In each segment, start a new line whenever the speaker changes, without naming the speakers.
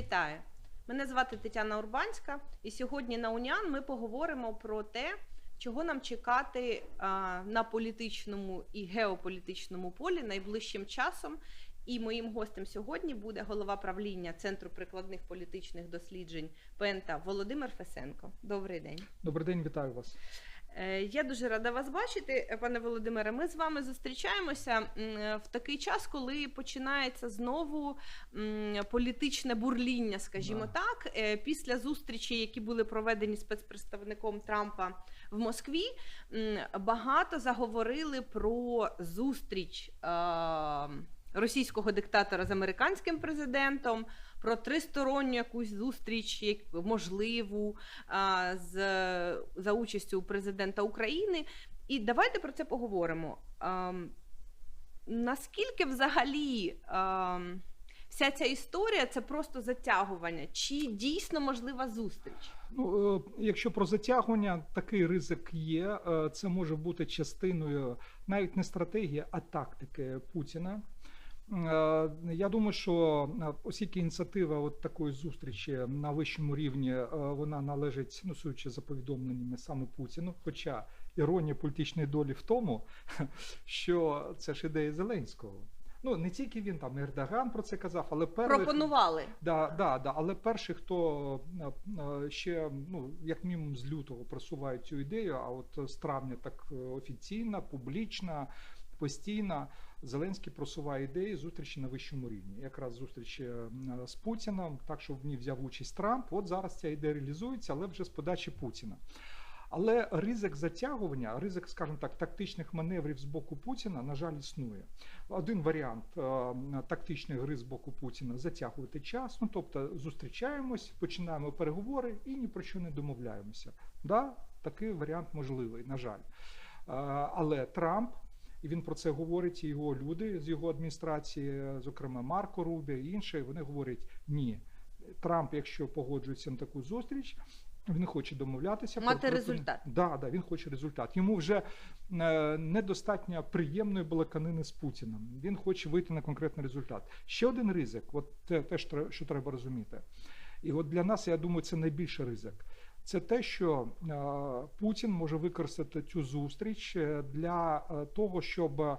Вітаю! Мене звати Тетяна Урбанська, і сьогодні на Уніан ми поговоримо про те, чого нам чекати на політичному і геополітичному полі найближчим часом. І моїм гостем сьогодні буде голова правління Центру прикладних політичних досліджень ПЕНТА Володимир Фесенко. Добрий день.
Добрий день, вітаю вас.
Е, Я дуже рада вас бачити, е, пане Володимире. Ми з вами зустрічаємося в такий час, коли починається знову політичне бурління, скажімо
Да.
так. Е, Після зустрічі, які були проведені спецпредставником Трампа в Москві, багато заговорили про зустріч. е, Російського диктатора з американським президентом про тристоронню якусь зустріч, як можливу з за участю президента України. І давайте про це поговоримо. Ам, наскільки взагалі ам, вся ця історія це просто затягування? Чи дійсно можлива зустріч?
Ну, е, якщо про затягування, такий ризик є. Е, Це може бути частиною навіть не стратегії, а тактики Путіна. Е, Я думаю, що е, оскільки ініціатива от такої зустрічі на вищому рівні е, вона належить, ну судячи за повідомленнями саме Путіну. Хоча іронія політичної долі в тому, що це ж ідея Зеленського. Ну не тільки він там Ердоган про це казав, але перший,
Пропонували.
Да, да, да. Але перший, хто е, е, ще ну як мінімум з лютого просуває цю ідею, а от з травня так е, офіційно, публічно, постійно Зеленський просуває ідеї зустрічі на вищому рівні. Якраз зустрічі е, з Путіном, так щоб в ній взяв участь Трамп. От зараз ця ідея реалізується, але вже з подачі Путіна. Але ризик затягування, ризик, скажімо так, тактичних маневрів з боку Путіна, на жаль, існує. Один варіант е, тактичної гри з боку Путіна затягувати час. Ну тобто зустрічаємось, починаємо переговори і ні про що не домовляємося. Да, такий варіант можливий, на жаль. Е, але Трамп. І він про це говорить, і його люди з його адміністрації, зокрема Марко Рубі і інші, вони говорять: ні, Трамп, якщо погоджується на таку зустріч, він хоче домовлятися
Мати
про-
результат.
Да, да, він хоче результат. Йому вже е, недостатньо приємної балаканини з Путіним. Він хоче вийти на конкретний результат. Ще один ризик, от те, що треба розуміти. І от для нас, я думаю, це найбільший ризик. Це те, що е, Путін може використати цю зустріч е, для е, того, щоб,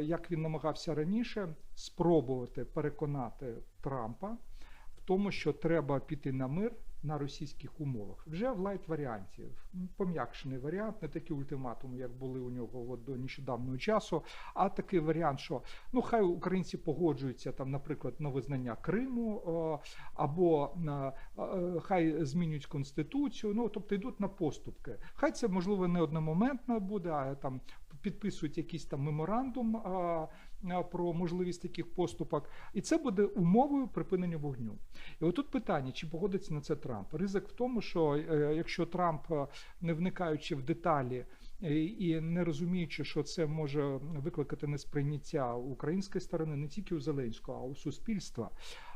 як він намагався раніше, спробувати переконати Трампа в тому, що треба піти на мир на російських умовах. Вже в лайт варіанті, пом'якшений варіант, не такі ультиматуми, як були у нього от до нещодавнього часу, а такий варіант, що ну хай українці погоджуються там, наприклад, на визнання Криму, е, або на е, хай змінюють конституцію. Ну тобто йдуть на поступки. Хай це можливо не одномоментно буде, а там підписують якийсь там меморандум. Про можливість таких поступок, і це буде умовою припинення вогню. І отут питання: чи погодиться на це Трамп? Ризик в тому, що е, якщо Трамп, е, не вникаючи в деталі е, і не розуміючи, що це може викликати несприйняття української сторони, не тільки у Зеленського, а у суспільства.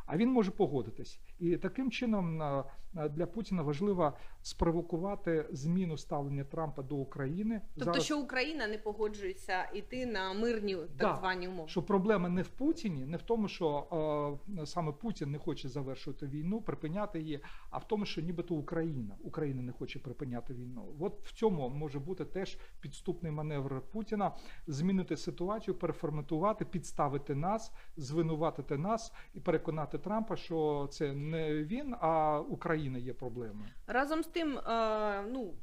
А він може погодитись, і таким чином е, е, для Путіна важливо спровокувати зміну ставлення Трампа до України.
Тобто, що Україна не погоджується йти на мирні так
Да.
звані умови.
Що проблема не в Путіні, не в тому, що е, саме Путін не хоче завершувати війну, припиняти її, а в тому, що нібито Україна Україна не хоче припиняти війну. От в цьому може бути теж підступний маневр Путіна змінити ситуацію, переформатувати, підставити нас, звинуватити нас і переконати Трампа, що це не він, а Україна є проблемою.
Разом з тим, е, ну.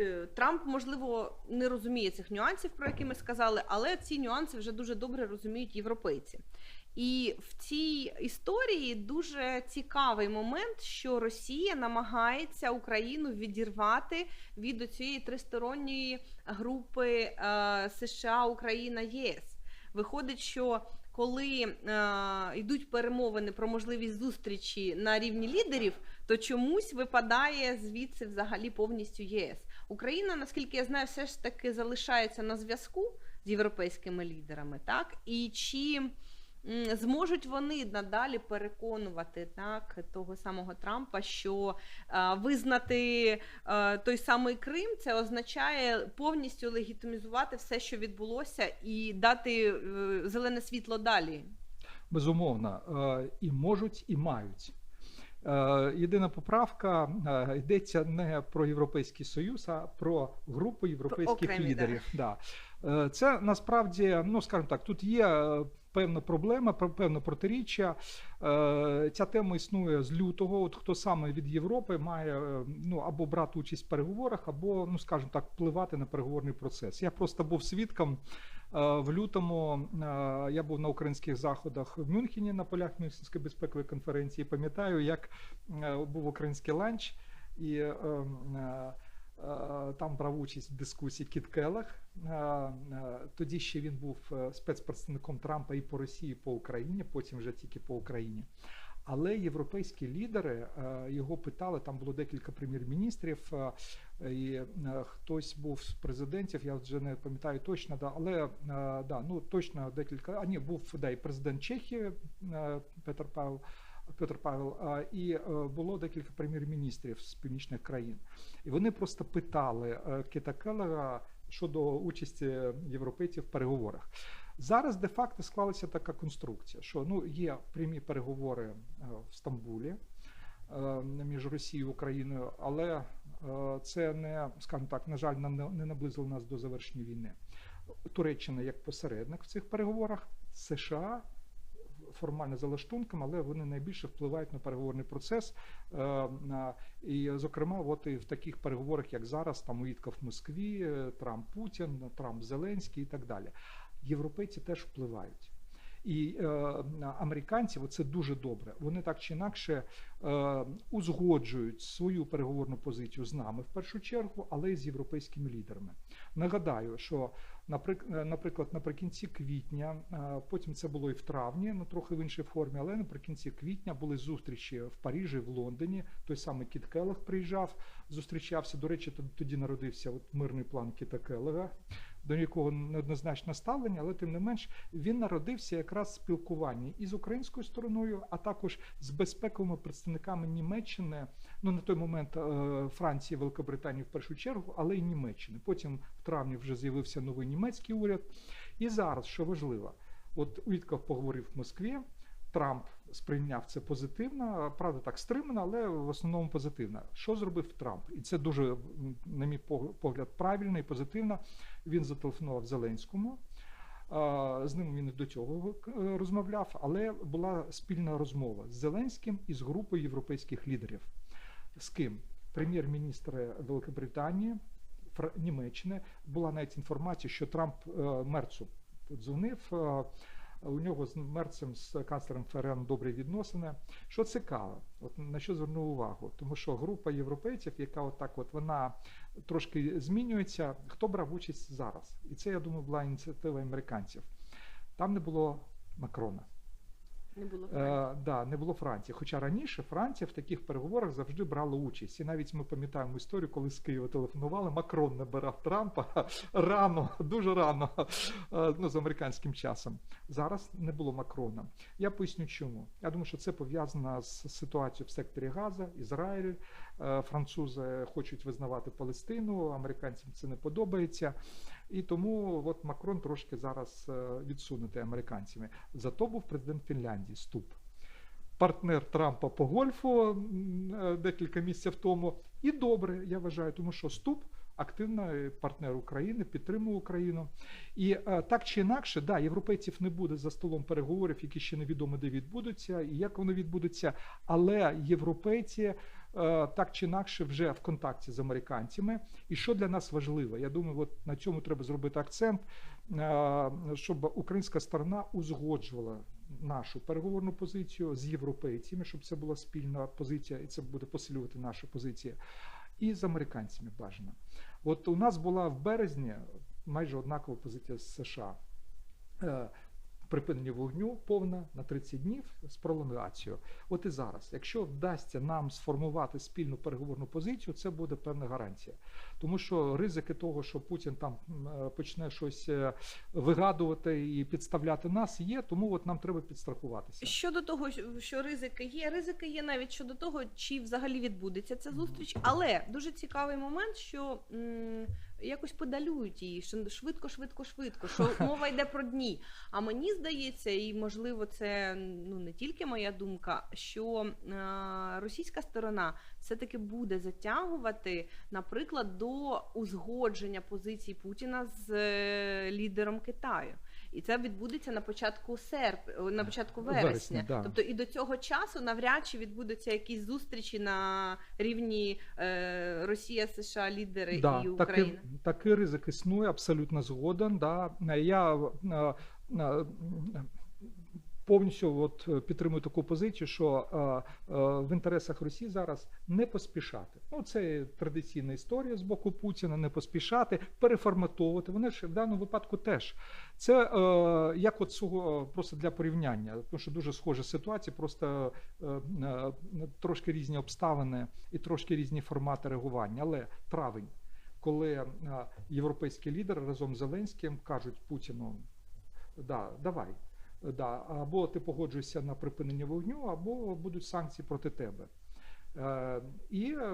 е, Трамп, можливо, не розуміє цих нюансів, про які ми сказали, але ці нюанси вже дуже добре розуміють європейці. І в цій історії дуже цікавий момент, що Росія намагається Україну відірвати від цієї тристоронньої групи е, США, Україна, ЄС. Виходить, що коли е, йдуть перемовини про можливість зустрічі на рівні лідерів, то чомусь випадає звідси взагалі повністю ЄС. Україна, наскільки я знаю, все ж таки залишається на зв'язку з європейськими лідерами, так і чи зможуть вони надалі переконувати так того самого Трампа, що е, визнати е, той самий Крим, це означає повністю легітимізувати все, що відбулося, і дати е, зелене світло далі.
Безумовно, е, і можуть, і мають. Е, Єдина поправка е, йдеться не про Європейський Союз, а про групу європейських
окремі,
лідерів. Да. Е, Це насправді, ну скажімо так, тут є е, певна проблема, пр- певне протиріччя. Е, Ця тема існує з лютого. От хто саме від Європи має е, ну або брати участь в переговорах, або, ну скажімо так, впливати на переговорний процес. Я просто був свідком. Е, В лютому е, я був на українських заходах в Мюнхені на полях Мюнхенської безпекової конференції. Пам'ятаю, як е, був український ланч, і е, е, е, там брав участь в дискусії Кіт Келлах. Тоді ще він був е, спецпредставником Трампа і по Росії, і по Україні, потім вже тільки по Україні. Але європейські лідери е, його питали, там було декілька прем'єр-міністрів, е, і хтось був з президентів, я вже не пам'ятаю точно, да, але да, ну точно декілька. А ні, був да, і президент Чехії Петр Павел. Петр Павел, і було декілька прем'єр-міністрів з північних країн, і вони просто питали Кіта Келлера щодо участі європейців в переговорах. Зараз де-факто склалася така конструкція, що ну є прямі переговори е, в Стамбулі е, між Росією і Україною, але е, це не, скажімо так, на жаль, не наблизило нас до завершення війни. Туреччина як посередник в цих переговорах, США формально за лаштунком, але вони найбільше впливають на переговорний процес. Е, І, зокрема, от і в таких переговорах, як зараз, там Уїтков в Москві, е, Трамп Путін, Трамп Зеленський і так далі. Європейці теж впливають. І е, американці, це дуже добре. Вони так чи інакше е, узгоджують свою переговорну позицію з нами в першу чергу, але й з європейськими лідерами. Нагадаю, що е, наприклад, наприкінці квітня, е, потім це було і в травні, ну трохи в іншій формі, але наприкінці квітня були зустрічі в Парижі, в Лондоні. Той самий Кіт Келлог приїжджав, зустрічався. До речі, тод- тоді народився от мирний план Кіта Келлога, до якого неоднозначне ставлення, але тим не менш він народився якраз в спілкуванні і з українською стороною, а також з безпековими представниками Німеччини. Ну на той момент е, Франції, Великобританії в першу чергу, але й Німеччини. Потім в травні вже з'явився новий німецький уряд. І зараз, що важливо, от Уітков поговорив в Москві. Трамп сприйняв це позитивно, правда, так стримано, але в основному позитивно. Що зробив Трамп? І це дуже, на мій погляд, правильно і позитивно. Він зателефонував Зеленському. З ним він до цього е, розмовляв, але була спільна розмова з Зеленським і з групою європейських лідерів. З ким? Прем'єр-міністр Великобританії, Німеччини. Була навіть інформація, що Трамп е, Мерцу подзвонив. У нього з Мерцем, з канцлером ФРН добрі відносини. Що цікаво, от на що звернув увагу? Тому що група європейців, яка отак, от вона трошки змінюється. Хто брав участь зараз? І це, я думаю, була ініціатива американців. Там не було Макрона.
Не було
Е, да, не було Франції. Хоча раніше Франція в таких переговорах завжди брала участь. І навіть ми пам'ятаємо історію, коли з Києва телефонували, Макрон набирав Трампа рано, дуже рано, е, ну, з американським часом. Зараз не було Макрона. Я поясню чому. Я думаю, що це пов'язано з ситуацією в секторі Газа, Ізраїль. Е, Французи хочуть визнавати Палестину, американцям це не подобається. І тому от Макрон трошки зараз е, відсунутий американцями. Зато був президент Фінляндії Ступ. Партнер Трампа по гольфу е, декілька місяців тому. І добре, я вважаю, тому що Ступ активний партнер України, підтримує Україну. І е, так чи інакше, да, європейців не буде за столом переговорів, які ще невідомо де відбудуться, і як вони відбудуться. Але європейці е, так чи інакше вже в контакті з американцями. І що для нас важливо? Я думаю, от на цьому треба зробити акцент, е, щоб українська сторона узгоджувала нашу переговорну позицію з європейцями, щоб це була спільна позиція, і це буде посилювати наші позиції, і з американцями бажано. От у нас була в березні майже однакова позиція з США. Припинення вогню повна на 30 днів з пролонгацією. От і зараз, якщо вдасться нам сформувати спільну переговорну позицію, це буде певна гарантія. Тому що ризики того, що Путін там е, почне щось е, вигадувати і підставляти нас, є. Тому от нам треба підстрахуватися.
Щодо того, що- що ризики є, ризики є навіть щодо того, чи взагалі відбудеться ця зустріч. Але дуже цікавий момент, що м, якось подалюють її, що швидко, швидко, швидко, що мова йде про дні. А мені здається, і можливо, це ну не тільки моя думка, що е, російська сторона все-таки буде затягувати, наприклад, до узгодження позицій Путіна з е, лідером Китаю. І це відбудеться на початку серп... на початку вересня.
Вересня, да.
Тобто і до цього часу навряд чи відбудуться якісь зустрічі на рівні е, Росія, США, лідери
Да,
і
такий, такий ризик існує, абсолютно згоден. Да. Я е, е, повністю от, е, підтримую таку позицію, що е, е, в інтересах Росії зараз не поспішати. Ну, це традиційна історія з боку Путіна, не поспішати, переформатовувати. Вони ж в даному випадку теж. Це е, як от цього просто для порівняння, тому що дуже схожа ситуація, просто е, е, трошки різні обставини і трошки різні формати реагування. Але травень, коли європейські лідери разом з Зеленським кажуть Путіну, да, давай. Да, або ти погоджуєшся на припинення вогню, або будуть санкції проти тебе. Е, і е,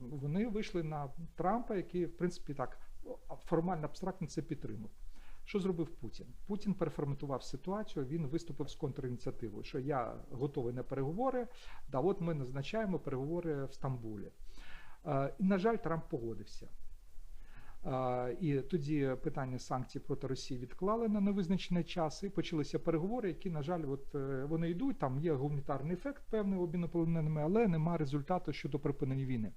вони вийшли на Трампа, який, в принципі, так формально абстрактно це підтримав. Що зробив Путін? Путін переформатував ситуацію. Він виступив з контрініціативою, що я готовий на переговори. Да, от ми назначаємо переговори в Стамбулі. Е, і, на жаль, Трамп погодився. І тоді питання санкцій проти Росії відклали на невизначений час, і почалися переговори, які, на жаль, от е, вони йдуть. Там є гуманітарний ефект певний обміну полоненими, але немає результату щодо припинення війни.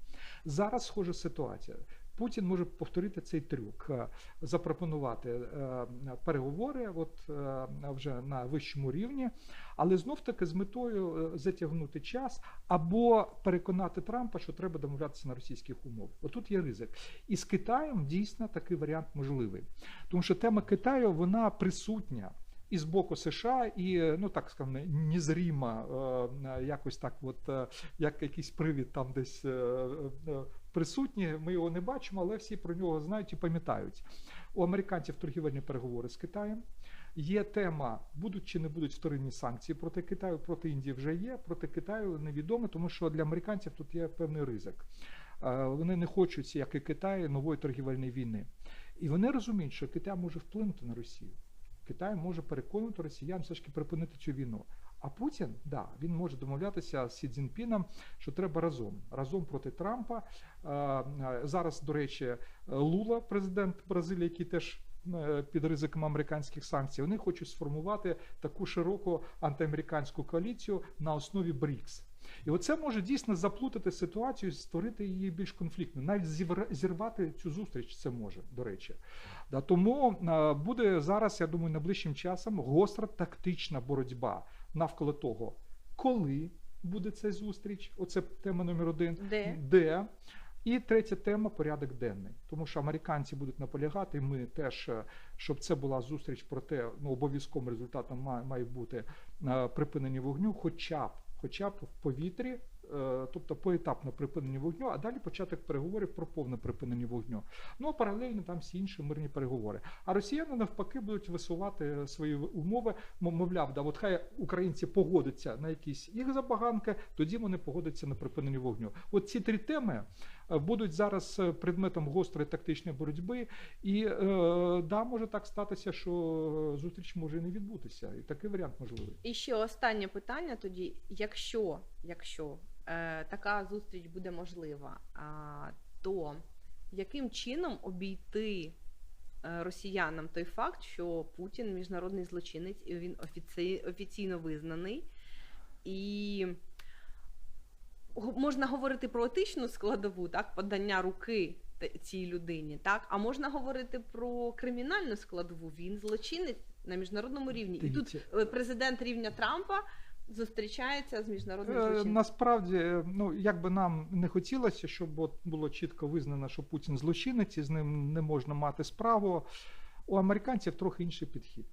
Зараз схожа ситуація. Путін може повторити цей трюк, е, запропонувати е, переговори, от е, вже на вищому рівні, але знов таки з метою затягнути час або переконати Трампа, що треба домовлятися на російських умовах. Отут є ризик. І з Китаєм дійсно такий варіант можливий, тому що тема Китаю вона присутня. І з боку США, і ну так скажемо, незріма, якось так, от як якийсь привід там десь присутні. Ми його не бачимо, але всі про нього знають і пам'ятають. У американців торгівельні переговори з Китаєм. Є тема, будуть чи не будуть вторинні санкції проти Китаю, проти Індії вже є, проти Китаю невідомо, тому що для американців тут є певний ризик. Е, Вони не хочуть, як і Китай, нової торгівельної війни. І вони розуміють, що Китай може вплинути на Росію. Китай може переконувати росіян все ж таки припинити цю війну. А Путін, да, він може домовлятися з Сі Цзіньпіном, що треба разом, разом проти Трампа. Е, е, Зараз, до речі, Лула, президент Бразилії, який теж е, під ризиком американських санкцій, вони хочуть сформувати таку широку антиамериканську коаліцію на основі БРІКС. І оце може дійсно заплутати ситуацію, створити її більш конфліктною. Навіть зірвати цю зустріч це може, до речі. Тому е, буде зараз, я думаю, найближчим часом гостра тактична боротьба навколо того, коли буде ця зустріч. Оце тема номер один.
Де?
Де? І третя тема порядок денний. Тому що американці будуть наполягати, і ми теж, е, щоб це була зустріч про те, ну обов'язковим результатом має, має бути е, припинення вогню, хоча б хоча б в повітрі, тобто поетапне припинення вогню, а далі початок переговорів про повне припинення вогню. Ну а паралельно там всі інші мирні переговори. А росіяни навпаки будуть висувати свої умови, мов- мовляв, да, от хай українці погодяться на якісь їх забаганки, тоді вони погодяться на припинення вогню. От ці три теми е, будуть зараз е, предметом гострої тактичної боротьби, і е, да, може так статися, що зустріч може і не відбутися, і такий варіант можливий.
І ще останнє питання тоді: якщо, якщо е, така зустріч буде можлива, а, то яким чином обійти е, росіянам той факт, що Путін міжнародний злочинець, і він офіці, офіційно визнаний, і можна говорити про етичну складову, так, подання руки цій людині, так, а можна говорити про кримінальну складову. Він злочинець на міжнародному рівні. І тут е, президент рівня Трампа зустрічається з міжнародним
Е,
злочинцем.
Насправді, е, ну як би нам не хотілося, щоб от було чітко визнано, що Путін злочинець, і з ним не можна мати справу. У американців трохи інший підхід.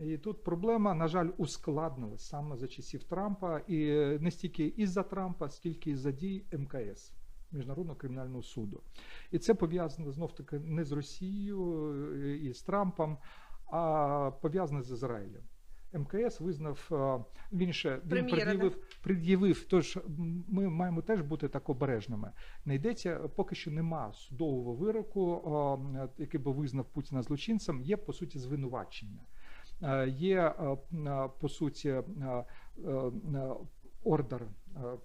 І тут проблема, на жаль, ускладнилась саме за часів Трампа, і не стільки із-за Трампа, скільки із-за дій МКС. Міжнародного кримінального суду. І це пов'язано знов таки не з Росією і з Трампом, а пов'язане з Ізраїлем. МКС визнав е, він ще він пред'явив, пред'явив. Тож ми маємо теж бути так обережними. Не йдеться поки що нема судового вироку, е, який би визнав Путіна злочинцем. Є по суті звинувачення. Е, Є е, е, по суті ордер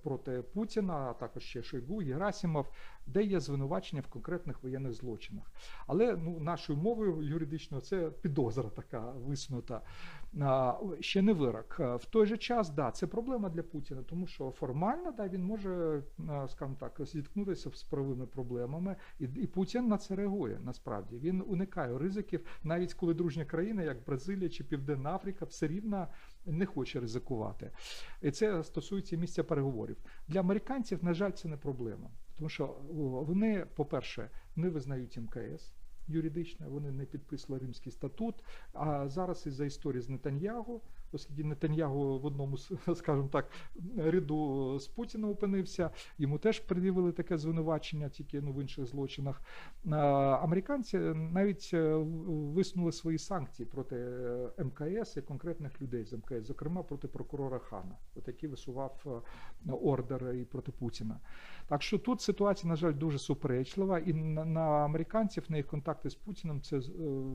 проти Путіна, а також ще Шойгу, Герасимов, де є звинувачення в конкретних воєнних злочинах. Але ну, нашою мовою юридичною це підозра така висунута. Ще не вирок. Е, В той же час, да, це проблема для Путіна, тому що формально да, він може, е, скажімо так, зіткнутися з правовими проблемами, і, і Путін на це реагує насправді. Він уникає ризиків, навіть коли дружня країна, як Бразилія чи Південна Африка, все рівно не хоче ризикувати. І це стосується місця переговорів. Для американців, на жаль, це не проблема. Тому що вони, по-перше, не визнають МКС юридично, вони не підписали Римський статут. А зараз із-за історії з Нетаньягу, оскільки Нетаньягу в одному, скажімо так, ряду з Путіним опинився, йому теж пред'явили таке звинувачення, тільки ну, в інших злочинах. Американці навіть е, висунули свої санкції проти е, МКС і конкретних людей з МКС, зокрема проти прокурора Хана, от який висував е, ордер і проти Путіна. Так що тут ситуація, на жаль, дуже суперечлива, і на, американців, на їх контакти з Путіним, це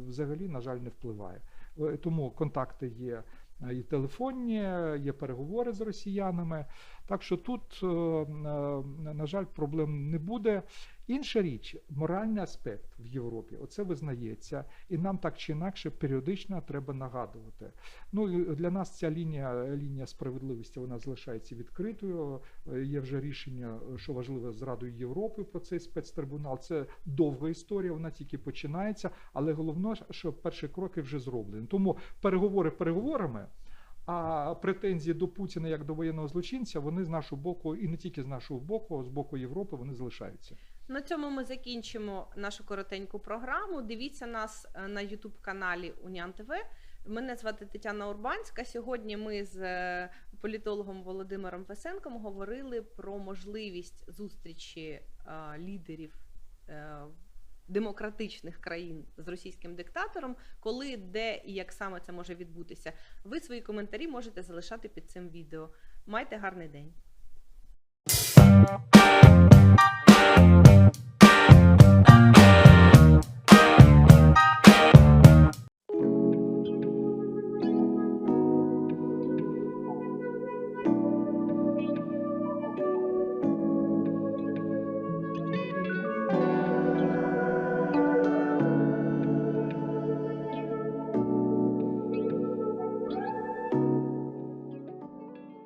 взагалі, на жаль, не впливає. Тому контакти є і телефонні, є переговори з росіянами. Так що тут, е, е, на жаль, проблем не буде. Інша річ, моральний аспект в Європі, оце визнається, і нам так чи інакше періодично треба нагадувати. Ну для нас ця лінія, лінія справедливості вона залишається відкритою. Е, Є вже рішення, що важливо з Радою Європи про цей спецтрибунал. Це довга історія, вона тільки починається, але головне, що перші кроки вже зроблені. Тому переговори переговорами. А претензії до Путіна як до воєнного злочинця, вони з нашого боку, і не тільки з нашого боку, а з боку Європи, вони залишаються.
На цьому ми закінчимо нашу коротеньку програму. Дивіться нас е, на Ютуб каналі Уніан ТВ. Мене звати Тетяна Урбанська. Сьогодні ми з е, політологом Володимиром Фесенком говорили про можливість зустрічі е, лідерів демократичних країн з російським диктатором, коли, де і як саме це може відбутися. Ви свої коментарі можете залишати під цим відео. Майте гарний день.